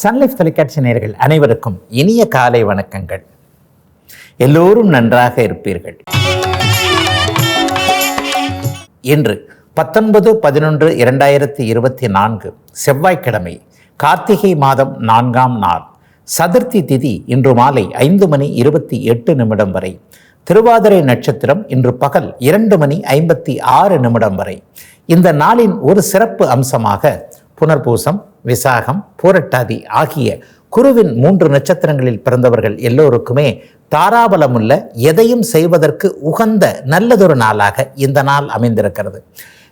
Sun Life தொலைக்காட்சி நேர்கள் அனைவருக்கும் இனிய காலை வணக்கங்கள். எல்லோரும் நன்றாக இருப்பீர்கள். இன்று பத்தொன்பது பதினொன்று இரண்டாயிரத்தி இருபத்தி நான்கு செவ்வாய்க்கிழமை கார்த்திகை மாதம் நான்காம் நாள். சதுர்த்தி திதி இன்று மாலை ஐந்து மணி இருபத்தி எட்டு நிமிடம் வரை. திருவாதிரை நட்சத்திரம் இன்று பகல் இரண்டு மணி ஐம்பத்தி ஆறு நிமிடம் வரை. இந்த நாளின் ஒரு சிறப்பு அம்சமாக புனர்பூசம் விசாகம் பூரட்டாதி ஆகிய குருவின் மூன்று நட்சத்திரங்களில் பிறந்தவர்கள் எல்லோருக்குமே தாராபலமுள்ள எதையும் செய்வதற்கு உகந்த நல்லதொரு நாளாக இந்த நாள் அமைந்திருக்கிறது.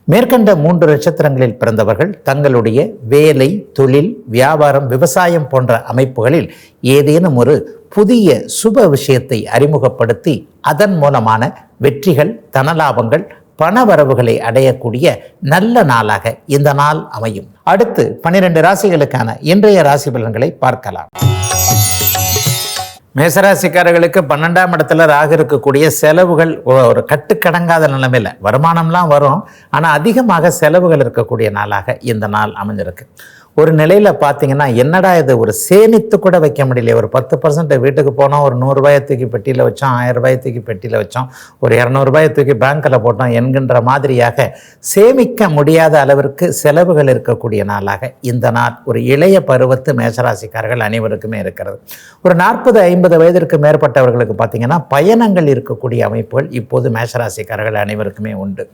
மேற்கண்ட மூன்று நட்சத்திரங்களில் பிறந்தவர்கள் தங்களுடைய வேலை தொழில் வியாபாரம் விவசாயம் போன்ற அமைப்புகளில் ஏதேனும் ஒரு புதிய சுப விஷயத்தை அறிமுகப்படுத்தி அதன் மூலமான வெற்றிகள் தனலாபங்கள் பண வரவுகளை அடையக்கூடிய நல்ல நாளாக இந்த நாள் அமையும். அடுத்து பனிரெண்டு ராசிகளுக்கான இன்றைய ராசி பலன்களை பார்க்கலாம். மேசராசிக்காரர்களுக்கு பன்னெண்டாம் இடத்துல ராகு இருக்கக்கூடிய செலவுகள் ஒரு கட்டுக்கடங்காத நிலைமையில் வருமானம்லாம் வரும். ஆனால் அதிகமாக செலவுகள் இருக்கக்கூடிய நாளாக இந்த நாள் அமைஞ்சிருக்கு. ஒரு நிலையில் பார்த்தீங்கன்னா என்னடா இது ஒரு சேமித்து கூட வைக்க முடியல ஒரு பத்து பர்சன்ட் வீட்டுக்கு போனோம் ஒரு நூறுரூபாயை தூக்கி பெட்டியில் வச்சோம் ஆயிரம் ரூபாயை தூக்கி பெட்டியில் வச்சோம் ஒரு இரநூறுபாயை தூக்கி பேங்க்கில் போட்டோம் என்கின்ற மாதிரியாக சேமிக்க முடியாத அளவிற்கு செலவுகள் இருக்கக்கூடிய நாளாக இந்த நாள். ஒரு இளைய பருவத்து மேசராசிக்காரர்கள் அனைவருக்குமே இருக்கிறது. ஒரு நாற்பது ஐம்பது வயதிற்கு மேற்பட்டவர்களுக்கு பார்த்தீங்கன்னா பயணங்கள் இருக்கக்கூடிய அமைப்புகள் இப்போது மேசராசிக்காரர்கள் அனைவருக்குமே உண்டு.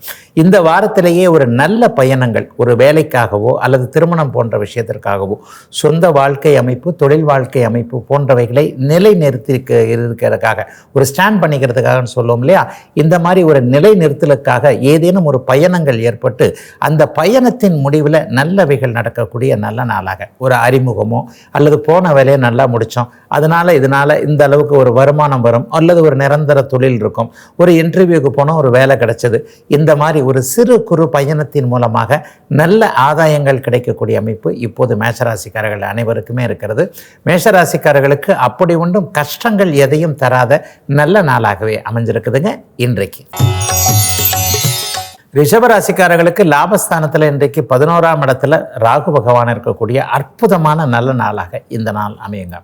இந்த வாரத்திலேயே ஒரு நல்ல பயணங்கள் ஒரு வேலைக்காகவோ அல்லது திருமணம் போன்ற விஷயத்திற்காகவோ சொந்த வாழ்க்கை அமைப்பு தொழில் வாழ்க்கை அமைப்பு போன்றவைகளை நிலை நிலைநிறுத்தி இருக்கிறதுக்காக ஒரு ஸ்டாண்ட் பண்ணிக்கிறதுக்காகன்னு சொல்லுவோம் இல்லையா? இந்த மாதிரி ஒரு நிலை நிறுத்தலுக்காக ஏதேனும் ஒரு பயணங்கள் ஏற்பட்டு அந்த பயணத்தின் முடிவில் நல்லவைகள் நடக்கக்கூடிய நல்ல நாளாக ஒரு அறிமுகமோ அல்லது போன வேலையை நல்லா முடித்தோம் அதனால் இதனால் இந்த அளவுக்கு ஒரு வருமானம் வரும் அல்லது ஒரு நிரந்தர தொழில் இருக்கும் ஒரு இன்டர்வியூக்கு போனால் ஒரு வேலை கிடைச்சது இந்த மாதிரி ஒரு சிறு குறு பயணத்தின் மூலமாக நல்ல ஆதாயங்கள் கிடைக்கக்கூடிய அமைப்பு இப்போது மேஷராசிக்காரர்கள் அனைவருக்குமே இருக்கிறது. மேஷராசிக்காரர்களுக்கு அப்படி ஒன்றும் கஷ்டங்கள் எதையும் தராத நல்ல நாளாகவே அமைஞ்சிருக்குதுங்க. இன்றைக்கு. ரிஷபராசிக்காரர்களுக்கு லாபஸ்தானத்தில் இன்றைக்கு பதினோராம் இடத்துல ராகு பகவான் இருக்கக்கூடிய அற்புதமான நல்ல நாளாக இந்த நாள் அமையுங்க.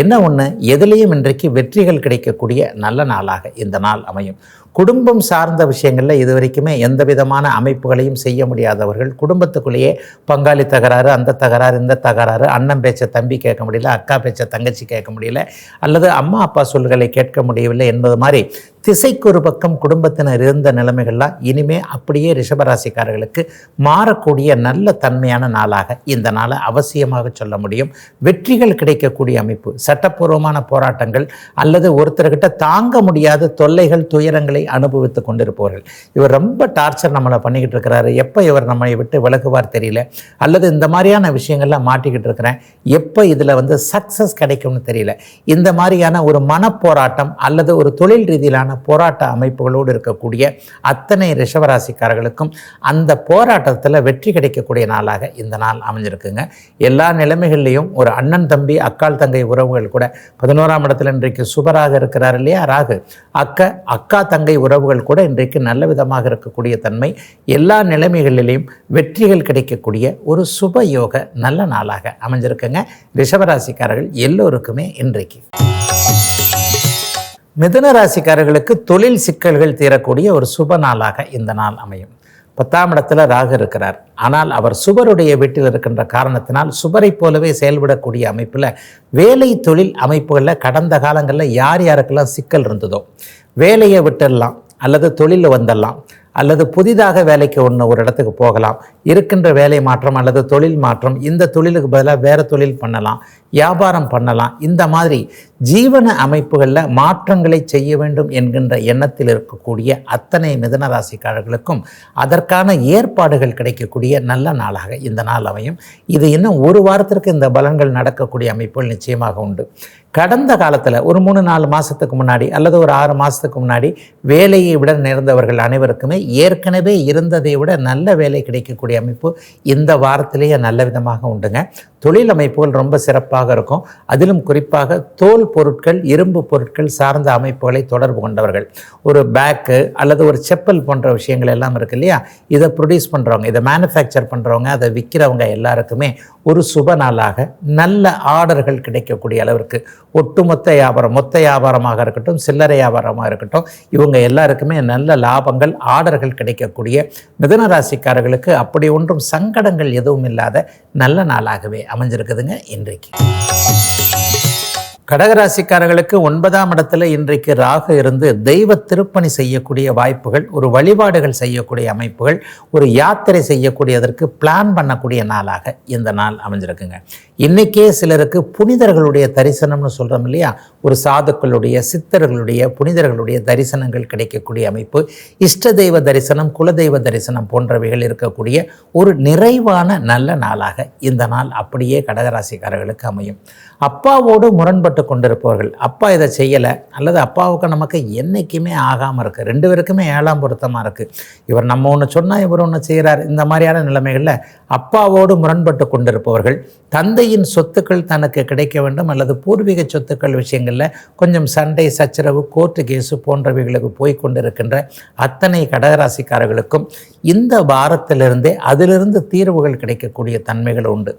என்ன ஒன்று எதுலேயும் இன்றைக்கு வெற்றிகள் கிடைக்கக்கூடிய நல்ல நாளாக இந்த நாள் அமையும். குடும்பம் சார்ந்த விஷயங்களில் இது வரைக்குமே எந்த விதமான அமைப்புகளையும் செய்ய முடியாதவர்கள் குடும்பத்துக்குள்ளேயே பங்காளி தகராறு அந்த தகராறு இந்த தகராறு அண்ணன் பேச்ச தம்பி கேட்க முடியல அக்கா பேச்ச தங்கச்சி கேட்க முடியல அல்லது அம்மா அப்பா சொல்களை கேட்க முடியவில்லை என்பது மாதிரி திசைக்கு ஒரு பக்கம் குடும்பத்தினர் இருந்த நிலைமைகள்லாம் இனிமே அப்படியே ரிஷபராசிக்காரர்களுக்கு மாறக்கூடிய நல்ல தன்மையான நாளாக இந்த நாளை அவசியமாக சொல்ல முடியும். வெற்றிகள் கிடைக்கக்கூடிய அமைப்பு சட்டப்பூர்வமான போராட்டங்கள் அல்லது ஒருத்தர்கிட்ட தாங்க முடியாத தொல்லைகள் துயரங்களை அனுபவித்து கொண்டிருப்பவர்கள். இவர் ரொம்ப டார்ச்சர் நம்மளை பண்ணிக்கிட்டு இருக்கிறாரு. எப்போ இவர் நம்மை விட்டு விலகுவார் தெரியல. அல்லது இந்த மாதிரியான விஷயங்கள்லாம் மாட்டிக்கிட்டு இருக்கிறேன். எப்போ இதில் வந்து சக்ஸஸ் கிடைக்கும்னு தெரியல. இந்த மாதிரியான ஒரு மனப்போராட்டம் அல்லது ஒரு தொழில் ரீதியிலான போராட்ட அமைப்புகளோடு இருக்கக்கூடிய அத்தனை ரிஷவராசிக்காரர்களுக்கும் அந்த போராட்டத்தில் வெற்றி கிடைக்கக்கூடிய நாளாக இந்த நாள் அமைஞ்சிருக்குங்க. எல்லா நிலைமைகள்லையும் ஒரு அண்ணன் தம்பி அக்கால் தங்கை உறவுகள் கூட பதினோராம் இடத்துல இன்றைக்கு சுபராக இருக்கிறார் இல்லையா? ராகு. அக்க அக்கா தங்கை உறவுகள் கூட இன்றைக்கு நல்ல விதமாக இருக்கக்கூடிய தன்மை. எல்லா நிலைமைகளிலையும் வெற்றிகள் கிடைக்கக்கூடிய ஒரு சுப யோக நல்ல நாளாக அமைஞ்சிருக்குங்க. ரிஷவராசிக்காரர்கள் எல்லோருக்குமே இன்றைக்கு. மிதுன ராசிக்காரர்களுக்கு தொழில் சிக்கல்கள் தீரக்கூடிய ஒரு சுப நாளாக இந்த நாள் அமையும். பத்தாம் இடத்துல ராகு இருக்கிறார். ஆனால் அவர் சுபருடைய வீட்டில் இருக்கின்ற காரணத்தினால் சுபரை போலவே செயல்படக்கூடிய அமைப்பில் வேலை தொழில் அமைப்புகளில் கடந்த காலங்களில் யார் யாருக்கெல்லாம் சிக்கல் இருந்ததோ வேலையை விட்டுடலாம் அல்லது தொழிலில் வந்துடலாம் அல்லது புதிதாக வேலைக்கு ஒன்று ஒரு இடத்துக்கு போகலாம் இருக்கின்ற வேலை மாற்றம் அல்லது தொழில் மாற்றம் இந்த தொழிலுக்கு பதிலாக வேறு தொழில் பண்ணலாம் வியாபாரம் பண்ணலாம். இந்த மாதிரி ஜீவன அமைப்புகளில் மாற்றங்களை செய்ய வேண்டும் என்கின்ற எண்ணத்தில் இருக்கக்கூடிய அத்தனை மிதனராசிக்காரர்களுக்கும் அதற்கான ஏற்பாடுகள் கிடைக்கக்கூடிய நல்ல நாளாக இந்த நாள் அமையும். இது இன்னும் ஒரு வாரத்திற்கு இந்த பலன்கள் நடக்கக்கூடிய அமைப்புகள் நிச்சயமாக உண்டு. கடந்த காலத்தில் ஒரு மூணு நாலு மாதத்துக்கு முன்னாடி அல்லது ஒரு ஆறு மாதத்துக்கு முன்னாடி வேலையை விட நேர்ந்தவர்கள் அனைவருக்குமே ஏற்கனவே இருந்ததை விட நல்ல வேலை கிடைக்கக்கூடிய அமைப்பு இந்த வாரத்திலேயே நல்ல விதமாக உண்டுங்க. தொழில் அமைப்புகள் ரொம்ப சிறப்பாக சிறப்பாக இருக்கும். அதிலும் குறிப்பாக தோல் பொருட்கள் இரும்பு பொருட்கள் சார்ந்த அமைப்புகளை தொடர்பு கொண்டவர்கள். ஒரு பேக்கு அல்லது ஒரு செப்பல் போன்ற விஷயங்கள் எல்லாம் இருக்கு இல்லையா? இதை ப்ரொடியூஸ் பண்ணுறவங்க இதை மேனுஃபேக்சர் பண்ணுறவங்க அதை விற்கிறவங்க எல்லாருக்குமே ஒரு சுப நாளாக நல்ல ஆர்டர்கள் கிடைக்கக்கூடிய அளவிற்கு ஒட்டுமொத்த வியாபாரம் மொத்த வியாபாரமாக இருக்கட்டும் சில்லறை வியாபாரமாக இருக்கட்டும் இவங்க எல்லாருக்குமே நல்ல லாபங்கள் ஆர்டர்கள் கிடைக்கக்கூடிய மிதன ராசிக்காரர்களுக்கு அப்படி ஒன்றும் சங்கடங்கள் எதுவும் இல்லாத நல்ல நாளாகவே அமைஞ்சிருக்குதுங்க இன்றைக்கு. கடகராசிக்காரர்களுக்கு ஒன்பதாம் இடத்துல இன்றைக்கு ராகு இருந்து தெய்வ திருப்பணி செய்யக்கூடிய வாய்ப்புகள் ஒரு வழிபாடுகள் செய்யக்கூடிய அமைப்புகள் ஒரு யாத்திரை செய்யக்கூடியதற்கு பிளான் பண்ணக்கூடிய நாளாக இந்த நாள் அமைஞ்சிருக்குங்க. இன்றைக்கே சிலருக்கு புனிதர்களுடைய தரிசனம்னு சொல்கிறோம் இல்லையா? ஒரு சாதுக்களுடைய சித்தர்களுடைய புனிதர்களுடைய தரிசனங்கள் கிடைக்கக்கூடிய அமைப்பு. இஷ்ட தெய்வ தரிசனம் குலதெய்வ தரிசனம் போன்றவைகள் இருக்கக்கூடிய ஒரு நிறைவான நல்ல நாளாக இந்த நாள் அப்படியே கடகராசிக்காரர்களுக்கு அமையும். அப்பாவோடு முரண்பட்டு கொண்டிருப்பவர்கள் அப்பா இதை செய்யலை அல்லது அப்பாவுக்கு நமக்கு என்றைக்குமே ஆகாமல் இருக்குது ரெண்டு பேருக்குமே ஏழாம் பொருத்தமாக இருக்குது இவர் நம்ம ஒன்று சொன்னால் இவர் ஒன்று செய்கிறார் இந்த மாதிரியான நிலைமைகளில் அப்பாவோடு முரண்பட்டு கொண்டிருப்பவர்கள் தந்தை தந்தையின் சொத்துக்கள் தனக்கு கிடைக்க வேண்டும் அல்லது பூர்வீக சொத்துக்கள் விஷயங்களில் கொஞ்சம் சண்டை சச்சரவு கோர்ட்டு கேஸு போன்றவைகளுக்கு போய் கொண்டிருக்கின்ற அத்தனை கடகராசிக்காரர்களுக்கும் இந்த வாரத்திலிருந்தே அதிலிருந்து தீர்வுகள் கிடைக்கக்கூடிய தன்மைகள் உண்டு.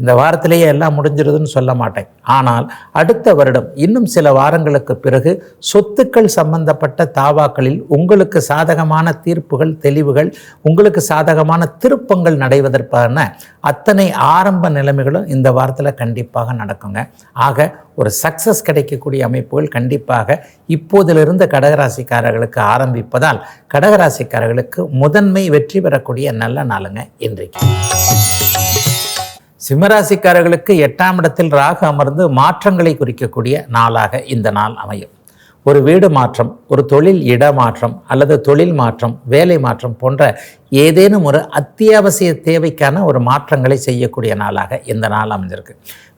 இந்த வாரத்திலேயே எல்லாம் முடிஞ்சிருதுன்னு சொல்ல மாட்டேன். ஆனால் அடுத்த வருடம் இன்னும் சில வாரங்களுக்கு பிறகு சொத்துக்கள் சம்பந்தப்பட்ட தாவாக்களில் உங்களுக்கு சாதகமான தீர்ப்புகள் தெளிவுகள் உங்களுக்கு சாதகமான திருப்பங்கள் நடைவதற்கான அத்தனை ஆரம்ப நிலைமைகளும் இந்த வாரத்தில் கண்டிப்பாக நடக்குங்க. ஆக ஒரு சக்ஸஸ் கிடைக்கக்கூடிய அமைப்புகள் கண்டிப்பாக இப்போதிலிருந்து கடகராசிக்காரர்களுக்கு ஆரம்பிப்பதால் கடகராசிக்காரர்களுக்கு முதன்மை வெற்றி பெறக்கூடிய நல்ல நாளுங்க இன்றைக்கு. சிம்மராசிக்காரர்களுக்கு எட்டாம் இடத்தில் ராகு அமர்ந்து மாற்றங்களை குறிக்கக்கூடிய நாளாக இந்த நாள் அமையும். ஒரு வீடு மாற்றம் ஒரு தொழில் இடமாற்றம் அல்லது தொழில் மாற்றம் வேலை மாற்றம் போன்ற ஏதேனும் ஒரு அத்தியாவசிய தேவைக்கான ஒரு மாற்றங்களை செய்யக்கூடிய நாளாக இந்த நாள் அமைஞ்சிருக்கு.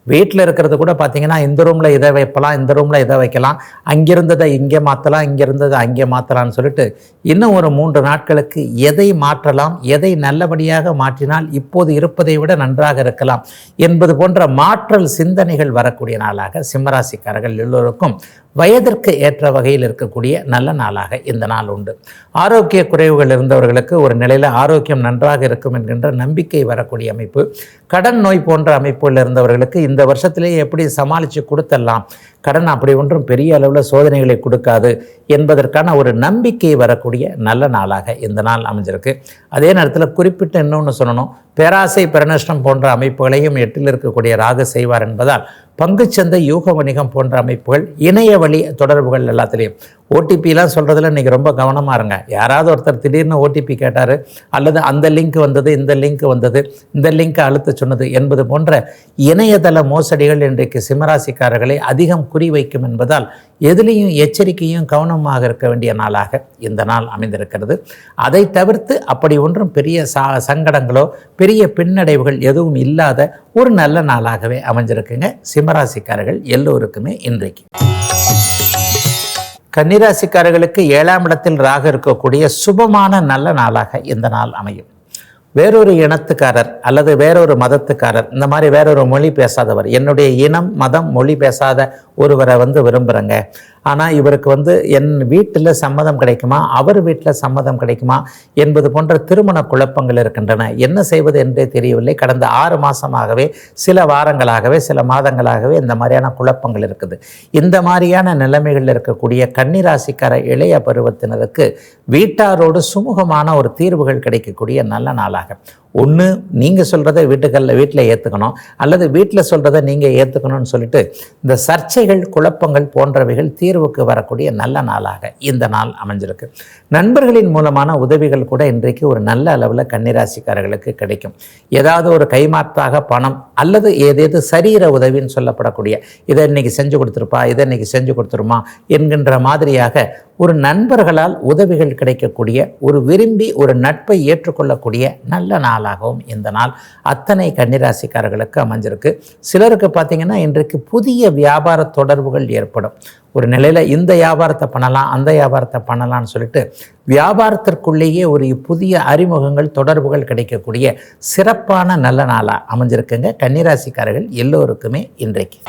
வீட்டில் இருக்கிறது கூட பார்த்தீங்கன்னா இந்த ரூமில் இதை வைப்பலாம் இந்த ரூமில் இதை வைக்கலாம் அங்கிருந்ததை இங்கே மாற்றலாம் இங்கே இருந்ததை அங்கே மாற்றலாம்னு சொல்லிட்டு இன்னும் ஒரு மூன்று நாட்களுக்கு எதை மாற்றலாம் எதை நல்லபடியாக மாற்றினால் இப்போது இருப்பதை விட நன்றாக இருக்கலாம் என்பது போன்ற மாற்றல் சிந்தனைகள் வரக்கூடிய நாளாக சிம்மராசிக்காரர்கள் எல்லோருக்கும் வயதிற்கு ஏற்ற வகையில் இருக்கக்கூடிய நல்ல நாளாக இந்த நாள் உண்டு. ஆரோக்கிய குறைவுகள் இருந்தவர்களுக்கு ஒரு நிலையில் ஆரோக்கியம் நன்றாக இருக்கும் என்கின்ற நம்பிக்கை வரக்கூடிய அமைப்பு. கடன் நோய் போன்ற அமைப்புகள் இருந்தவர்களுக்கு இந்த வருஷத்திலேயே எப்படி சமாளித்து கொடுத்தலாம் கடன் அப்படி ஒன்றும் பெரிய அளவில் சோதனைகளை கொடுக்காது என்பதற்கான ஒரு நம்பிக்கை வரக்கூடிய நல்ல நாளாக இந்த நாள் அமைஞ்சிருக்கு. அதே நேரத்தில் குறிப்பிட்ட இன்னொன்று சொல்லணும். பேராசை பெருநஷ்டம் போன்ற அமைப்புகளையும் எட்டில் இருக்கக்கூடிய ராகு செய்வார் என்பதால் பங்குச்சந்தை யூக வணிகம் போன்ற அமைப்புகள் இணைய வழி தொடர்புகள் எல்லாத்துலேயும் ஓடிபிலாம் சொல்கிறதுல இன்றைக்கி ரொம்ப கவனமாக இருங்க. யாராவது ஒருத்தர் திடீர்னு ஓடிபி கேட்டார் அல்லது அந்த லிங்க் வந்தது இந்த லிங்க் வந்தது இந்த லிங்க்கை அழுத்த சொன்னது என்பது போன்ற இணையதள மோசடிகள் இன்றைக்கு சிம்மராசிக்காரர்களை அதிகம் குறிவைக்கும் என்பதால் எதிலையும் எச்சரிக்கையும் கவனமாக இருக்க வேண்டிய நாளாக இந்த நாள் அமைந்திருக்கிறது. அதை தவிர்த்து அப்படி ஒன்றும் பெரிய சா சங்கடங்களோ பெரிய பின்னடைவுகள் எதுவும் இல்லாத ஒரு நல்ல நாளாகவே அமைஞ்சிருக்குங்க. சிம்மராசிக்காரர்கள் எல்லோருக்குமே இன்றைக்கு. கன்னிராசிக்காரர்களுக்கு ஏழாம் இடத்தில் ராக இருக்கக்கூடிய சுபமான நல்ல நாளாக இந்த நாள் அமையும். வேறொரு இனத்துக்காரர் அல்லது வேறொரு மதத்துக்காரர் இந்த மாதிரி வேறொரு மொழி பேசாதவர். என்னுடைய இனம் மதம் மொழி பேசாத ஒருவரை வந்து விரும்புகிறேங்க ஆனால் இவருக்கு வந்து என் வீட்டில் சம்மதம் கிடைக்குமா? அவர் வீட்டில் சம்மதம் கிடைக்குமா? என்பது போன்ற திருமண குழப்பங்கள் இருக்கின்றன. என்ன செய்வது என்றே தெரியவில்லை. கடந்த ஆறு மாதமாகவே சில வாரங்களாகவே சில மாதங்களாகவே இந்த மாதிரியான குழப்பங்கள் இருக்குது. இந்த மாதிரியான நிலைமைகளில் இருக்கக்கூடிய கன்னிராசிக்கார இளைய பருவத்தினருக்கு வீட்டாரோடு சுமூகமான ஒரு தீர்வுகள் கிடைக்கக்கூடிய நல்ல நாளாக. ஒன்று நீங்கள் சொல்கிறத வீட்டுகளில் வீட்டில் ஏற்றுக்கணும் அல்லது வீட்டில் சொல்கிறத நீங்கள் ஏற்றுக்கணும்னு சொல்லிட்டு இந்த சர்ச்சைகள் குழப்பங்கள் போன்றவைகள் தீர்வுக்கு வரக்கூடிய நல்ல நாளாக இந்த நாள் அமைஞ்சிருக்கு. நண்பர்களின் மூலமான உதவிகள் கூட இன்றைக்கு ஒரு நல்ல அளவில் கன்னிராசிக்காரர்களுக்கு கிடைக்கும். ஏதாவது ஒரு கைமாற்றாக பணம் அல்லது ஏதேது சரீர உதவின்னு சொல்லப்படக்கூடிய இதை இன்னைக்கு செஞ்சு கொடுத்துருப்பா இதை இன்னைக்கு செஞ்சு கொடுத்துருமா என்கின்ற மாதிரியாக ஒரு நண்பர்களால் உதவிகள் கிடைக்கக்கூடிய ஒரு விரும்பி ஒரு நட்பை ஏற்றுக்கொள்ளக்கூடிய நல்ல நாளாகவும் இந்த நாள் அத்தனை கன்னிராசிக்காரர்களுக்கு அமைஞ்சிருக்கு. சிலருக்கு பார்த்தீங்கன்னா இன்றைக்கு புதிய வியாபார தொடர்புகள் ஏற்படும். ஒரு நிலையில் இந்த வியாபாரத்தை பண்ணலாம் அந்த வியாபாரத்தை பண்ணலாம்னு சொல்லிட்டு வியாபாரத்திற்குள்ளேயே ஒரு புதிய அறிமுகங்கள் தொடர்புகள் கிடைக்கக்கூடிய சிறப்பான நல்ல நாளாக அமைஞ்சிருக்குங்க. கன்னிராசிக்காரர்கள் எல்லோருக்குமே இன்றைக்கு.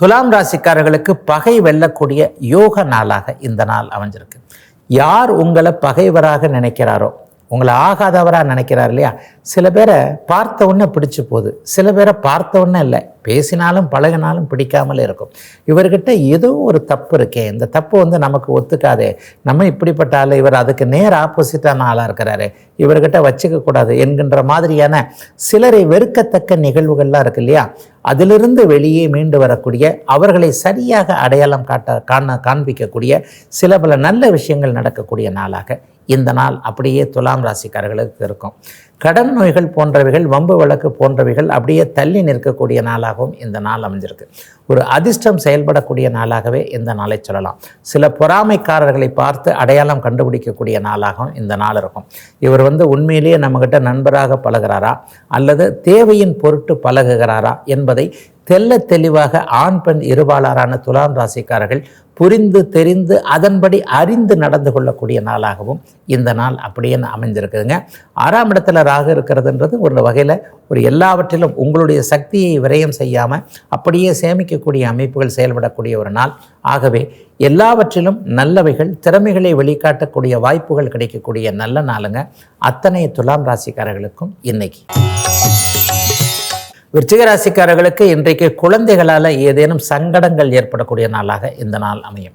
துலாம் ராசிக்காரர்களுக்கு பகை வெல்லக்கூடிய யோக நாளாக இந்த நாள் அமைஞ்சிருக்கு. யார் உங்களை பகைவராக நினைக்கிறாரோ உங்களை ஆகாதவராக நினைக்கிறார் இல்லையா? சில பேரை பார்த்த உடனே பிடிச்சி போகுது. சில பேரை பார்த்த உடனே இல்லை. பேசினாலும் பழகினாலும் பிடிக்காமலே இருக்கும். இவர்கிட்ட ஏதோ ஒரு தப்பு இருக்கே. இந்த தப்பு வந்து நமக்கு ஒத்துக்காதே. நம்ம இப்படிப்பட்ட ஆள் இவர் அதுக்கு நேர் ஆப்போசிட்டான ஆளாக இருக்கிறாரு. இவர்கிட்ட வச்சுக்கக்கூடாது என்கின்ற மாதிரியான சிலரை வெறுக்கத்தக்க நிகழ்வுகள்லாம் இருக்கு இல்லையா? அதிலிருந்து வெளியே மீண்டு வரக்கூடிய அவர்களை சரியாக அடையாளம் காட்ட காண காண்பிக்கக்கூடிய சில பல நல்ல விஷயங்கள் நடக்கக்கூடிய நாளாக இந்த நாள் அப்படியே துலாம் ராசிக்காரர்களுக்கு இருக்கும். கடன் நோய்கள் போன்றவைகள் வம்பு வழக்கு போன்றவைகள் அப்படியே தள்ளி நிற்கக்கூடிய நாளாகவும் இந்த நாள் அமைஞ்சிருக்கு. ஒரு அதிர்ஷ்டம் செயல்படக்கூடிய நாளாகவே இந்த நாளை சொல்லலாம். சில பொறாமைக்காரர்களை பார்த்து அடையாளம் கண்டுபிடிக்கக்கூடிய நாளாகவும் இந்த நாள் இருக்கும். இவர் வந்து உண்மையிலேயே நம்மகிட்ட நண்பராக பழகிறாரா? அல்லது தேவையின் பொருட்டு பழகுகிறாரா? என்பதை தெல்ல தெளிவாக ஆண் பெண் இருபாளரான துலாம் ராசிக்காரர்கள் புரிந்து தெரிந்து அதன்படி அறிந்து நடந்து கொள்ளக்கூடிய நாளாகவும் இந்த நாள் அப்படியே அமைஞ்சிருக்குதுங்க ஆறாம் இடத்துல ராகு இருக்கிறதுன்றது ஒரு வகையில் ஒரு எல்லாவற்றிலும் உங்களுடைய சக்தியை விரயம் செய்யாமல் அப்படியே சேமிக்கக்கூடிய அமைப்புகள் செயல்படக்கூடிய ஒரு நாள். ஆகவே எல்லாவற்றிலும் நல்லவைகள் திறமைகளை வெளிக்காட்டக்கூடிய வாய்ப்புகள் கிடைக்கக்கூடிய நல்ல நாளுங்க. அத்தனை துலாம் ராசிக்காரர்களுக்கும் இன்னைக்கு. விருச்சிக ராசிக்காரர்களுக்கு இன்றைக்கு குழந்தைகளால் ஏதேனும் சங்கடங்கள் ஏற்படக்கூடிய நாளாக இந்த நாள் அமையும்.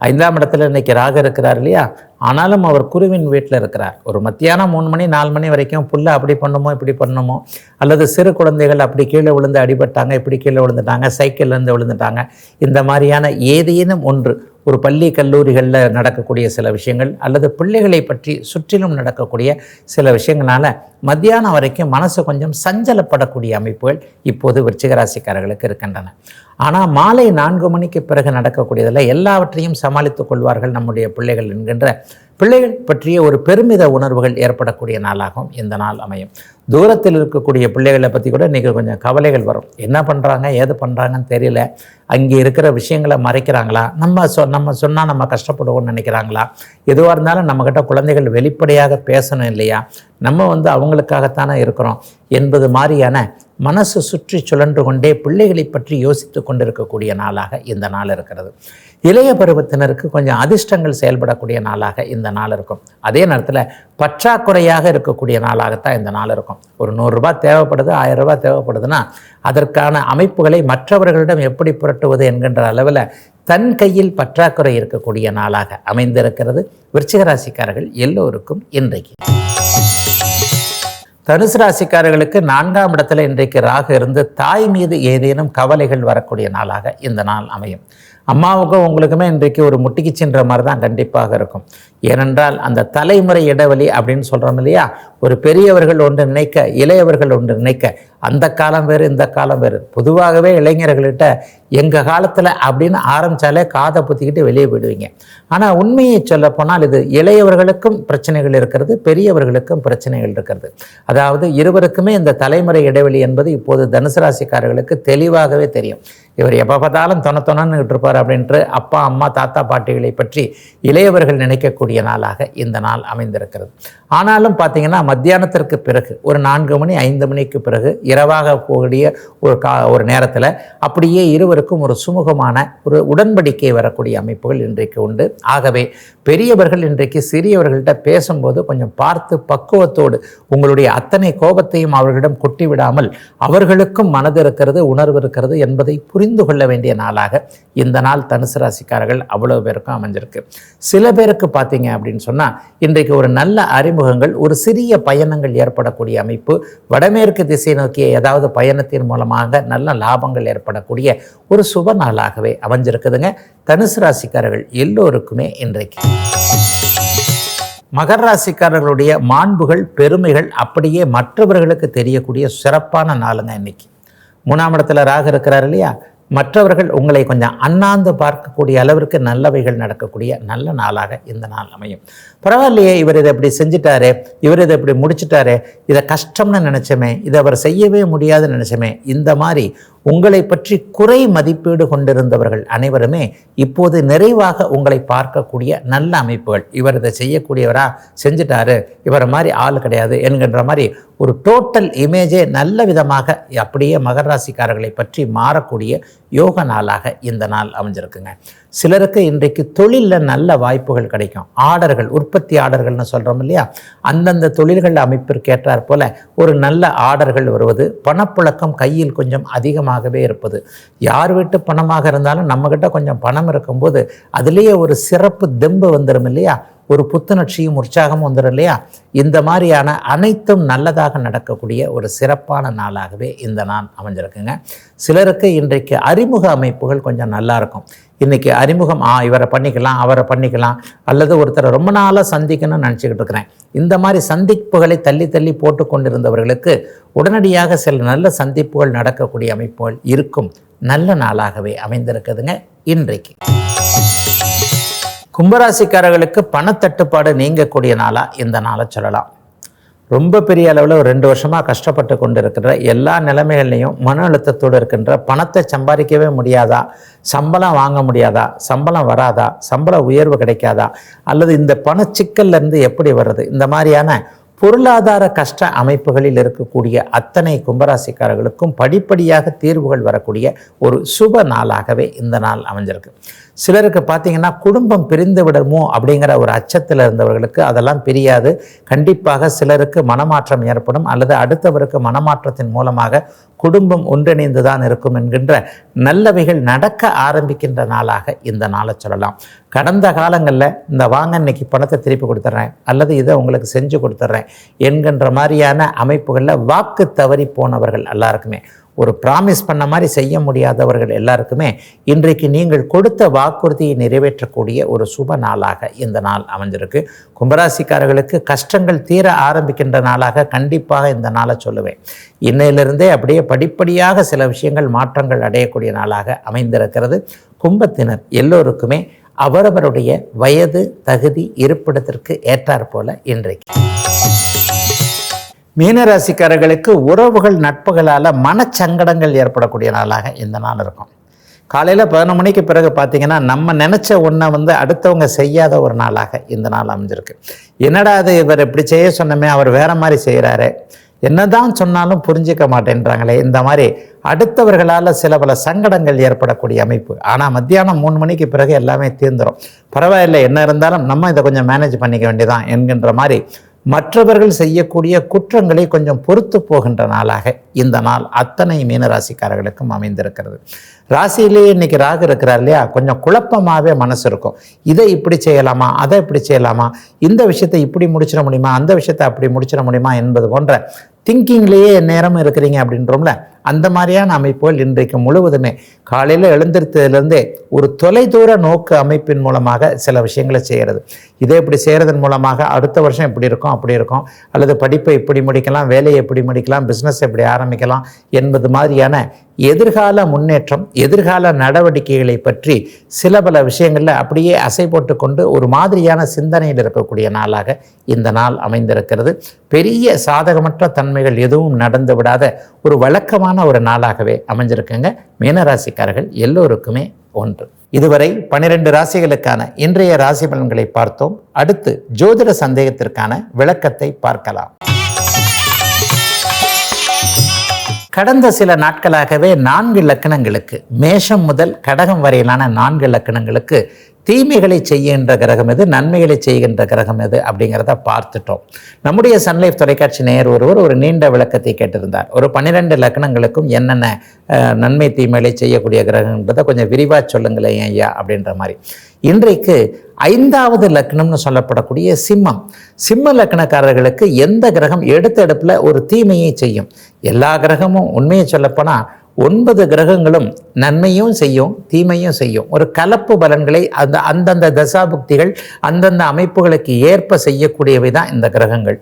ஐந்தாம் இடத்துல இன்னைக்கு ராக இருக்கிறார் இல்லையா? ஆனாலும் அவர் குருவின் வீட்டில் இருக்கிறார். ஒரு மத்தியானம் மூணு மணி நாலு மணி வரைக்கும் புல்லை அப்படி பண்ணுமோ இப்படி பண்ணுமோ அல்லது சிறு குழந்தைகள் அப்படி கீழே விழுந்து அடிபட்டாங்க இப்படி கீழே விழுந்துட்டாங்க சைக்கிள்லேருந்து விழுந்துட்டாங்க இந்த மாதிரியான ஏதேனும் ஒன்று ஒரு பள்ளி கல்லூரிகளில் நடக்கக்கூடிய சில விஷயங்கள் அல்லது பிள்ளைகளை பற்றி சுற்றிலும் நடக்கக்கூடிய சில விஷயங்களால் மத்தியானம் வரைக்கும் மனசு கொஞ்சம் சஞ்சலப்படக்கூடிய அமைப்புகள் இப்போது விருச்சிகராசிக்காரர்களுக்கு இருக்கின்றன. ஆனால் மாலை நான்கு மணிக்கு பிறகு நடக்கக்கூடியதில் எல்லாவற்றையும் சமாளித்துக் கொள்வார்கள் நம்முடைய பிள்ளைகள் என்கின்ற பிள்ளைகள் பற்றிய ஒரு பெருமித உணர்வுகள் ஏற்படக்கூடிய நாளாகவும் இந்த நாள் அமையும். தூரத்தில் இருக்கக்கூடிய பிள்ளைகளை பற்றி கூட இன்றைக்கி கொஞ்சம் கவலைகள் வரும். என்ன பண்ணுறாங்க ஏது பண்ணுறாங்கன்னு தெரியல. அங்கே இருக்கிற விஷயங்களை மறைக்கிறாங்களா? நம்ம சொ நம்ம சொன்னால் நம்ம கஷ்டப்படுவோம்னு நினைக்கிறாங்களா? எதுவாக இருந்தாலும் நம்மக்கிட்ட குழந்தைகள் வெளிப்படையாக பேசணும் இல்லையா? நம்ம வந்து அவங்களுக்காகத்தானே இருக்கிறோம். என்பது மாதிரியான மனசு சுற்றி சுழன்று கொண்டே பிள்ளைகளை பற்றி யோசித்து கொண்டிருக்கக்கூடிய நாளாக இந்த நாள் இருக்கிறது. இளைய பருவத்தினருக்கு கொஞ்சம் அதிர்ஷ்டங்கள் செயல்படக்கூடிய நாளாக இந்த நாள் இருக்கும். அதே நேரத்தில் பற்றாக்குறையாக இருக்கக்கூடிய நாளாகத்தான் இந்த நாள் இருக்கும். ஒரு நூறுரூபா தேவைப்படுது ஆயிரம் ரூபாய் தேவைப்படுதுன்னா அதற்கான அமைப்புகளை மற்றவர்களிடம் எப்படி புரட்டுவது என்கின்ற அளவில் தன் கையில் பற்றாக்குறை இருக்கக்கூடிய நாளாக அமைந்திருக்கிறது. விருச்சிகராசிக்காரர்கள் எல்லோருக்கும் இன்றைக்கு. தனுசு ராசிக்காரர்களுக்கு நான்காம் இடத்துல இன்றைக்கு ராகு இருந்து தாய் மீது ஏதேனும் கவலைகள் வரக்கூடிய நாளாக இந்த நாள் அமையும். அம்மாவுக்கும் உங்களுக்குமே இன்றைக்கு ஒரு முட்டிக்கு சென்ற மாதிரி தான் கண்டிப்பாக இருக்கும். ஏனென்றால் அந்த தலைமுறை இடைவெளி அப்படின்னு சொல்கிறோம் இல்லையா? ஒரு பெரியவர்கள் ஒன்று நினைக்க இளையவர்கள் ஒன்று நினைக்க அந்த காலம் வேறு இந்த காலம் வேறு. பொதுவாகவே இளைஞர்கள்கிட்ட எங்கள் காலத்தில் அப்படின்னு ஆரம்பித்தாலே காதை புத்திக்கிட்டு வெளியே போயிடுவீங்க. ஆனால் உண்மையை சொல்லப்போனால் இது இளையவர்களுக்கும் பிரச்சனைகள் இருக்கிறது பெரியவர்களுக்கும் பிரச்சனைகள் இருக்கிறது. அதாவது இருவருக்குமே இந்த தலைமுறை இடைவெளி என்பது இப்போது தனுசு ராசிக்காரர்களுக்கு தெளிவாகவே தெரியும். இவர் எப்போ பார்த்தாலும் தொண தொணன்னு இருப்பார் அப்படின்ட்டு அப்பா அம்மா தாத்தா பாட்டிகளை பற்றி இளையவர்கள் நினைக்கக்கூடிய நாளாக இந்த நாள் அமைந்திருக்கிறது. ஆனாலும் பார்த்தீங்கன்னா மத்தியானத்திற்கு பிறகு ஒரு நான்கு மணி ஐந்து மணிக்கு பிறகு இரவாக போகக்கூடிய ஒரு கா ஒரு நேரத்தில் அப்படியே இருவருக்கும் ஒரு சுமூகமான ஒரு உடன்படிக்கை வரக்கூடிய அமைப்புகள் இன்றைக்கு உண்டு. ஆகவே பெரியவர்கள் இன்றைக்கு சிறியவர்கள்ட்ட பேசும்போது கொஞ்சம் பார்த்து பக்குவத்தோடு உங்களுடைய அத்தனை கோபத்தையும் அவர்களிடம் கொட்டி விடாமல் அவர்களுக்கும் மனது இருக்கிறது உணர்வு இருக்கிறது என்பதை புரிந்து கொள்ள வேண்டிய நாளாக இந்த நாள் தனுசு ராசிக்காரர்கள் அவ்வளோ பேருக்கும் அமைஞ்சிருக்கு. சில பேருக்கு பார்த்தீங்க அப்படின்னு சொன்னால் இன்றைக்கு ஒரு நல்ல அறிமுகங்கள் ஒரு சிறிய பயணங்கள் ஏற்படக்கூடிய அமைப்பு வடமேற்கு திசை நோக்கிய ஏதாவது பயணத்தின் மூலமாக நல்ல லாபங்கள் ஏற்படக்கூடிய ஒரு சுப நாளாகவே அமைஞ்சிருக்குதுங்க. தனுசு ராசிக்காரர்கள் எல்லோருக்குமே இன்றைக்கு. மகர ராசிக்காரர்களுடைய மாண்புகள் பெருமைகள் அப்படியே மற்றவர்களுக்கு தெரியக்கூடிய சிறப்பான நாளுங்க இன்னைக்கு. மூணாம் இடத்துல ராகு இருக்கிறார் இல்லையா? மற்றவர்கள் உங்களை கொஞ்சம் அண்ணாந்து பார்க்கக்கூடிய அளவிற்கு நல்லவைகள் நடக்கக்கூடிய நல்ல நாளாக இந்த நாள் அமையும். பரவாயில்லையே இவர் இதை இப்படி செஞ்சிட்டாரே இவர் இதை இப்படி முடிச்சிட்டாரே இதை கஷ்டம்னு நினச்சோமே இதை அவர் செய்யவே முடியாதுன்னு நினச்சோமே இந்த மாதிரி உங்களை பற்றி குறை மதிப்பீடு கொண்டிருந்தவர்கள் அனைவருமே இப்போது நிறைவாக உங்களை பார்க்கக்கூடிய நல்ல அமைப்புகள். இவர் இதை செய்யக்கூடியவரா? செஞ்சிட்டாரு. இவரை மாதிரி ஆள் கிடையாது என்கின்ற மாதிரி ஒரு டோட்டல் இமேஜே நல்ல விதமாக அப்படியே மகராசிக்காரர்களை பற்றி மாறக்கூடிய யோக நாளாக இந்த நாள் அமைஞ்சிருக்குங்க. சிலருக்கு இன்றைக்கு தொழிலில் நல்ல வாய்ப்புகள் கிடைக்கும். ஆர்டர்கள் உற்பத்தி ஆர்டர்கள்னு சொல்கிறோம் இல்லையா? அந்தந்த தொழில்கள் அமைப்பிற்கு ஏற்றாற் போல ஒரு நல்ல ஆர்டர்கள் வருவது பணப்புழக்கம் கையில் கொஞ்சம் அதிகமாகவே இருப்பது. யார் வீட்டு பணமாக இருந்தாலும் நம்மக்கிட்ட கொஞ்சம் பணம் இருக்கும்போது அதுலேயே ஒரு சிறப்பு தெம்பு வந்துடும் இல்லையா? ஒரு புத்துணர்ச்சியும் உற்சாகமும் வந்துடும் இல்லையா? இந்த மாதிரியான அனைத்தும் நல்லதாக நடக்கக்கூடிய ஒரு சிறப்பான நாளாகவே இந்த நாள் அமைஞ்சிருக்குங்க. சிலருக்கு இன்றைக்கு அறிமுக அமைப்புகள் கொஞ்சம் நல்லா இருக்கும். இன்றைக்கி அறிமுகம் ஆ இவரை பண்ணிக்கலாம் அவரை பண்ணிக்கலாம். அல்லது ஒருத்தரை ரொம்ப நாளாக சந்திக்கணும்னு நினச்சிக்கிட்டு இருக்கிறேன். இந்த மாதிரி சந்திப்புகளை தள்ளி தள்ளி போட்டு கொண்டிருந்தவர்களுக்கு உடனடியாக சில நல்ல சந்திப்புகள் நடக்கக்கூடிய அமைப்புகள் இருக்கும். நல்ல நாளாகவே அமைந்திருக்குதுங்க. இன்றைக்கு. கும்பராசிக்காரர்களுக்கு பணத்தட்டுப்பாடு நீங்கக்கூடிய நாளாக இந்த நாளை சொல்லலாம். ரொம்ப பெரிய அளவில் ஒரு ரெண்டு வருஷமாக கஷ்டப்பட்டு கொண்டு இருக்கின்ற எல்லா நிலைமைகள்லையும் மன அழுத்தத்தோடு இருக்கின்ற பணத்தை சம்பாதிக்கவே முடியாதா? சம்பளம் வாங்க முடியாதா? சம்பளம் வராதா? சம்பள உயர்வு கிடைக்காதா? அல்லது இந்த பணச்சிக்கல்லேருந்து எப்படி வர்றது? இந்த மாதிரியான பொருளாதார கஷ்ட அமைப்புகளில் இருக்கக்கூடிய அத்தனை கும்பராசிக்காரர்களுக்கும் படிப்படியாக தீர்வுகள் வரக்கூடிய ஒரு சுப நாளாகவே இந்த நாள் அமைஞ்சிருக்கு. சிலருக்கு பார்த்தீங்கன்னா குடும்பம் பிரிந்து விடுமோ அப்படிங்கிற ஒரு அச்சத்தில் இருந்தவர்களுக்கு அதெல்லாம் பிரியாது. கண்டிப்பாக சிலருக்கு மனமாற்றம் ஏற்படும் அல்லது அடுத்தவருக்கு மனமாற்றத்தின் மூலமாக குடும்பம் ஒன்றிணைந்து தான் இருக்கும் என்கின்ற நல்லவைகள் நடக்க ஆரம்பிக்கின்ற நாளாக இந்த நாளை சொல்லலாம். கடந்த காலங்களில் இந்த வாங்க இன்னைக்கு பணத்தை திருப்பி கொடுத்துட்றேன் அல்லது இதை உங்களுக்கு செஞ்சு கொடுத்துட்றேன் என்கின்ற மாதிரியான அமைப்புகளில் வாக்கு தவறி போனவர்கள் எல்லாருக்குமே. ஒரு ப்ராமிஸ் பண்ண மாதிரி செய்ய முடியாதவர்கள் எல்லாருக்குமே இன்றைக்கு நீங்கள் கொடுத்த வாக்குறுதியை நிறைவேற்றக்கூடிய ஒரு சுப நாளாக இந்த நாள் அமைஞ்சிருக்கு. கும்பராசிக்காரர்களுக்கு கஷ்டங்கள் தீர ஆரம்பிக்கின்ற நாளாக கண்டிப்பாக இந்த நாளை சொல்லுவேன். இன்னையிலிருந்தே அப்படியே படிப்படியாக சில விஷயங்கள் மாற்றங்கள் அடையக்கூடிய நாளாக அமைந்திருக்கிறது. கும்பத்தினர் எல்லோருக்குமே அவரவருடைய வயது தகுதி இருப்பிடத்திற்கு ஏற்றாற்போல இன்றைக்கு. மீனராசிக்காரர்களுக்கு உறவுகள் நட்புகளால் மனச்சங்கடங்கள் ஏற்படக்கூடிய நாளாக இந்த நாள் இருக்கும். காலையில் பதினொன்று மணிக்கு பிறகு பார்த்தீங்கன்னா நம்ம நினச்ச ஒன்றை வந்து அடுத்தவங்க செய்யாத ஒரு நாளாக இந்த நாள் அமைஞ்சிருக்கு. என்னடா அது இவர் இப்படி செய்ய சொன்னமே அவர் வேற மாதிரி செய்கிறாரு என்னதான் சொன்னாலும் புரிஞ்சிக்க மாட்டேன்றாங்களே. இந்த மாதிரி அடுத்தவர்களால் சில பல சங்கடங்கள் ஏற்படக்கூடிய அமைப்பு. ஆனால் மத்தியானம் மூணு மணிக்கு பிறகு எல்லாமே தீர்ந்துடும் பரவாயில்லை என்ன இருந்தாலும் நம்ம இதை கொஞ்சம் மேனேஜ் பண்ணிக்க வேண்டியதான் என்கின்ற மாதிரி மற்றவர்கள் செய்யக்கூடிய குற்றங்களை கொஞ்சம் பொறுத்து போகின்ற நாளாக இந்த நாள் அத்தனை மீனராசிக்காரர்களுக்கும் அமைந்திருக்கிறது. ராசியிலேயே இன்னைக்கு ராகு இருக்கிறார் இல்லையா? கொஞ்சம் குழப்பமாகவே மனசு இருக்கும். இதை இப்படி செய்யலாமா? அதை இப்படி செய்யலாமா? இந்த விஷயத்தை இப்படி முடிச்சிட முடியுமா? அந்த விஷயத்தை அப்படி முடிச்சிட முடியுமா? என்பது போன்ற திங்கிங்லேயே நேரம் இருக்கிறீங்க அப்படின்றோம்ல. அந்த மாதிரியான அமைப்புகள் இன்றைக்கு முழுவதுமே காலையில் எழுந்திருத்ததுலேருந்தே ஒரு தொலைதூர நோக்கு அமைப்பின் மூலமாக சில விஷயங்களை செய்கிறது. இதை இப்படி செய்கிறதன் மூலமாக அடுத்த வருஷம் இப்படி இருக்கும் அப்படி இருக்கும். அல்லது படிப்பை இப்படி முடிக்கலாம் வேலையை எப்படி முடிக்கலாம் பிஸ்னஸ் எப்படி ஆரம்பிக்கலாம் என்பது மாதிரியான எதிர்கால முன்னேற்றம் எதிர்கால நடவடிக்கைகளை பற்றி சில பல விஷயங்களில் அப்படியே அசை போட்டு கொண்டு ஒரு மாதிரியான சிந்தனையில் இருக்கக்கூடிய நாளாக இந்த நாள் அமைந்திருக்கிறது. பெரிய சாதகமற்ற தன்மைகள் எதுவும் நடந்து விடாத ஒரு வழக்கமான ஒரு நாளாகவே அமைஞ்சிருக்குங்க. மீனராசிக்காரர்கள் எல்லோருக்குமே ஒன்று. இதுவரை பனிரெண்டு ராசிகளுக்கான இன்றைய ராசி பலன்களை பார்த்தோம். அடுத்து ஜோதிட சந்தேகத்திற்கான விளக்கத்தை பார்க்கலாம். கடந்த சில நாட்களாகவே நான்கு லக்கணங்களுக்கு மேஷம் முதல் கடகம் வரையிலான நான்கு லக்கணங்களுக்கு தீமைகளை செய்கின்ற கிரகம் எது நன்மைகளை செய்கின்ற கிரகம் எது அப்படிங்கிறத பார்த்துட்டோம். நம்முடைய சன்லைஃப் தொலைக்காட்சி நேயர் ஒருவர் ஒரு நீண்ட விளக்கத்தை கேட்டிருந்தார். ஒரு பன்னிரெண்டு லக்கணங்களுக்கும் என்னென்ன நன்மை தீமைகளை செய்யக்கூடிய கிரகம் என்பதை கொஞ்சம் விரிவாக சொல்லுங்களேன் ஐயா அப்படின்ற மாதிரி. இன்றைக்கு ஐந்தாவது லக்னம்னு சொல்லப்படக்கூடிய சிம்மம். சிம்ம லக்னக்காரர்களுக்கு எந்த கிரகம் எடுத்த எடுப்பில் ஒரு தீமையை செய்யும்? எல்லா கிரகமும் உண்மையை சொல்லப்போனால் ஒன்பது கிரகங்களும் நன்மையும் செய்யும் தீமையும் செய்யும். ஒரு கலப்பு பலன்களை அந்த அந்தந்த தசாபுக்திகள் அந்தந்த அமைப்புகளுக்கு ஏற்ப செய்யக்கூடியவை தான் இந்த கிரகங்கள்.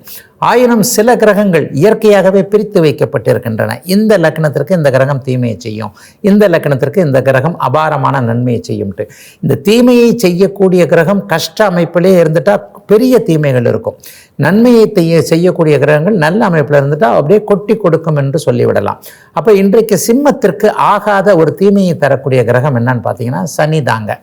ஆயினும் சில கிரகங்கள் இயற்கையாகவே பிரித்து வைக்கப்பட்டிருக்கின்றன. இந்த லக்னத்திற்கு இந்த கிரகம் தீமையை செய்யும். இந்த லக்னத்திற்கு இந்த கிரகம் அபாரமான நன்மையை செய்யும்ட்டு. இந்த தீமையை செய்யக்கூடிய கிரகம் கஷ்ட அமைப்பிலே இருந்துட்டால் பெரிய தீமைகள் இருக்கும். நன்மையை செய்ய செய்யக்கூடிய கிரகங்கள் நல்ல அமைப்பில் இருந்துட்டால் அப்படியே கொட்டி கொடுக்கும் என்று சொல்லிவிடலாம். அப்போ இன்றைக்கு சிம்மத்திற்கு ஆகாத ஒரு தீமையை தரக்கூடிய கிரகம் என்னன்னு பார்த்தீங்கன்னா சனி தாங்க.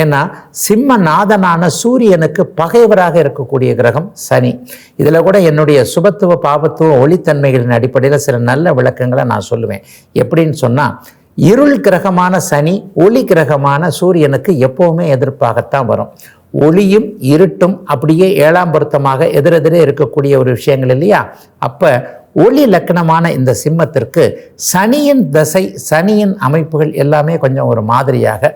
ஏன்னா சிம்ம நாதனான சூரியனுக்கு பகைவராக இருக்கக்கூடிய கிரகம் சனி. இதில் கூட என்னுடைய சுபத்துவ பாபத்துவ ஒளித்தன்மைகளின் அடிப்படையில் சில நல்ல விளக்கங்களை நான் சொல்லுவேன். எப்படின்னு சொன்னால் இருள் கிரகமான சனி ஒளி கிரகமான சூரியனுக்கு எப்போவுமே எதிர்ப்பாகத்தான் வரும். ஒளியும் இருட்டும் அப்படியே ஏழாம் பொருத்தமாக எதிரெதிரே இருக்கக்கூடிய ஒரு விஷயங்கள் இல்லையா? அப்போ ஒளி லக்கணமான இந்த சிம்மத்திற்கு சனியின் தசை சனியின் அமைப்புகள் எல்லாமே கொஞ்சம் ஒரு மாதிரியாக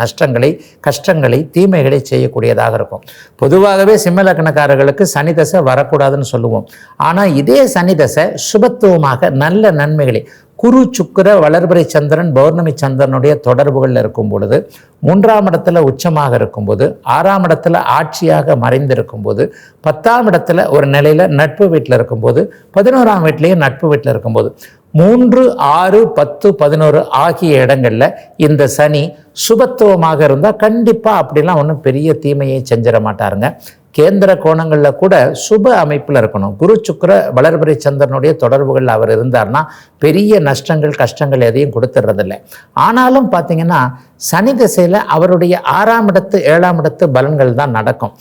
நஷ்டங்களை கஷ்டங்களை தீமைகளை செய்யக்கூடியதாக இருக்கும். பொதுவாகவே சிம்ம லக்கணக்காரர்களுக்கு சனி தசை வரக்கூடாதுன்னு சொல்லுவோம். ஆனால் இதே சனி தசை சுபத்துவமாக நல்ல நன்மைகளை குரு சுக்கிர வளர்பிறை சந்திரன் பௌர்ணமி சந்திரனுடைய தொடர்புகளில் இருக்கும் பொழுது மூன்றாம் இடத்துல உச்சமாக இருக்கும்போது ஆறாம் இடத்துல ஆட்சியாக மறைந்திருக்கும் போது பத்தாம் இடத்துல ஒரு நிலையில் நட்பு வீட்டில் இருக்கும்போது பதினோராம் வீட்லேயும் நட்பு வீட்டில் இருக்கும்போது மூன்று ஆறு பத்து பதினோரு ஆகிய இடங்களில் இந்த சனி சுபத்துவமாக இருந்தால் கண்டிப்பாக அப்படிலாம் ஒன்றும் பெரிய தீமையை செஞ்சிட மாட்டாருங்க. கேந்திர கோணங்களில் கூட சுப அமைப்பில் இருக்கணும். குரு சுக்கர வளர்பிறை சந்திரனுடைய தொடர்புகள் அவர் இருந்தார்னா பெரிய நஷ்டங்கள் கஷ்டங்கள் எதையும் கொடுத்துட்றதில்ல ஆனாலும் பார்த்தீங்கன்னா சனி திசையில் அவருடைய ஆறாம் இடத்து ஏழாம் இடத்து பலன்கள் தான் நடக்கும்.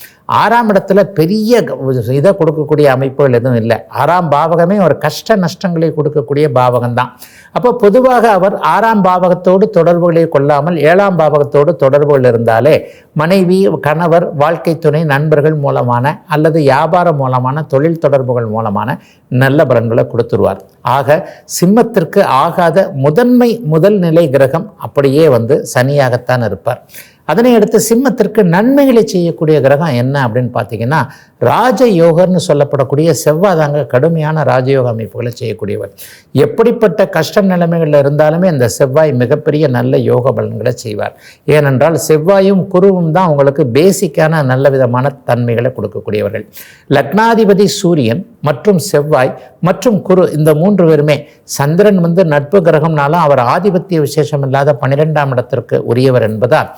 ஆறாம் இடத்துல பெரிய இதை கொடுக்கக்கூடிய அமைப்புகள் எதுவும் இல்லை. ஆறாம் பாவகமே ஒரு கஷ்ட நஷ்டங்களை கொடுக்கக்கூடிய பாவகம் தான் அப்போ பொதுவாக அவர் ஆறாம் பாவகத்தோடு தொடர்புகளை கொள்ளாமல் ஏழாம் பாவகத்தோடு தொடர்புகள் இருந்தாலே மனைவி கணவர் வாழ்க்கை துணை நண்பர்கள் மூலமான அல்லது வியாபாரம் மூலமான தொழில் தொடர்புகள் மூலமான நல்ல பலன்களை கொடுத்துருவார். ஆக சிம்மத்திற்கு ஆகாத முதன்மை முதல் நிலை கிரகம் அப்படியே வந்து சனியாகத்தான் இருப்பார். அதனை அடுத்து சிம்மத்திற்கு நன்மைகளை செய்யக்கூடிய கிரகம் என்ன அப்படின்னு பார்த்தீங்கன்னா ராஜயோகர்னு சொல்லப்படக்கூடிய செவ்வாய் தாங்க கடுமையான ராஜயோக அமைப்புகளை செய்யக்கூடியவர். எப்படிப்பட்ட கஷ்ட நிலைமைகளில் இருந்தாலுமே இந்த செவ்வாய் மிகப்பெரிய நல்ல யோக பலன்களை செய்வார். ஏனென்றால் செவ்வாயும் குருவும் தான் உங்களுக்கு பேசிக்கான நல்ல விதமான தன்மைகளை கொடுக்கக்கூடியவர்கள். லக்னாதிபதி சூரியன் மற்றும் செவ்வாய் மற்றும் குரு இந்த மூன்று பேருமே சந்திரன் வந்து நட்பு கிரகம்னாலும் அவர் ஆதிபத்திய விசேஷம் இல்லாத பன்னிரெண்டாம் இடத்திற்கு உரியவர் என்பதால்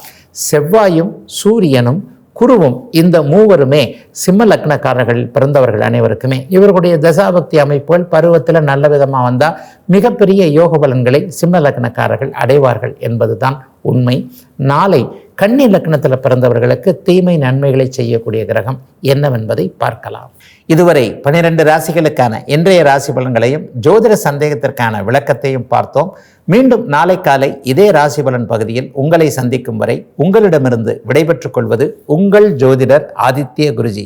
செவ்வாயும் சூரியனும் குருவும் இந்த மூவருமே சிம்ம லக்னக்காரர்கள் பிறந்தவர்கள் அனைவருக்குமே. இவர்களுடைய தசாபக்தி அமைப்புகள் பருவத்தில் நல்ல விதமாக வந்தால் மிகப்பெரிய யோக பலன்களை சிம்ம லக்னக்காரர்கள் அடைவார்கள் என்பதுதான் உண்மை. நாளை கன்னி லக்னத்தில் பிறந்தவர்களுக்கு தீமை நன்மைகளை செய்யக்கூடிய கிரகம் என்னவென்பதை பார்க்கலாம். இதுவரை பனிரெண்டு ராசிகளுக்கான இன்றைய ராசி பலன்களையும் ஜோதிட சந்தேகத்திற்கான விளக்கத்தையும் பார்த்தோம். மீண்டும் நாளை காலை இதே ராசி பலன் பகுதியில் உங்களை சந்திக்கும் வரை உங்களிடமிருந்து விடைபெற்றுக் கொள்வது உங்கள் ஜோதிடர் ஆதித்ய குருஜி.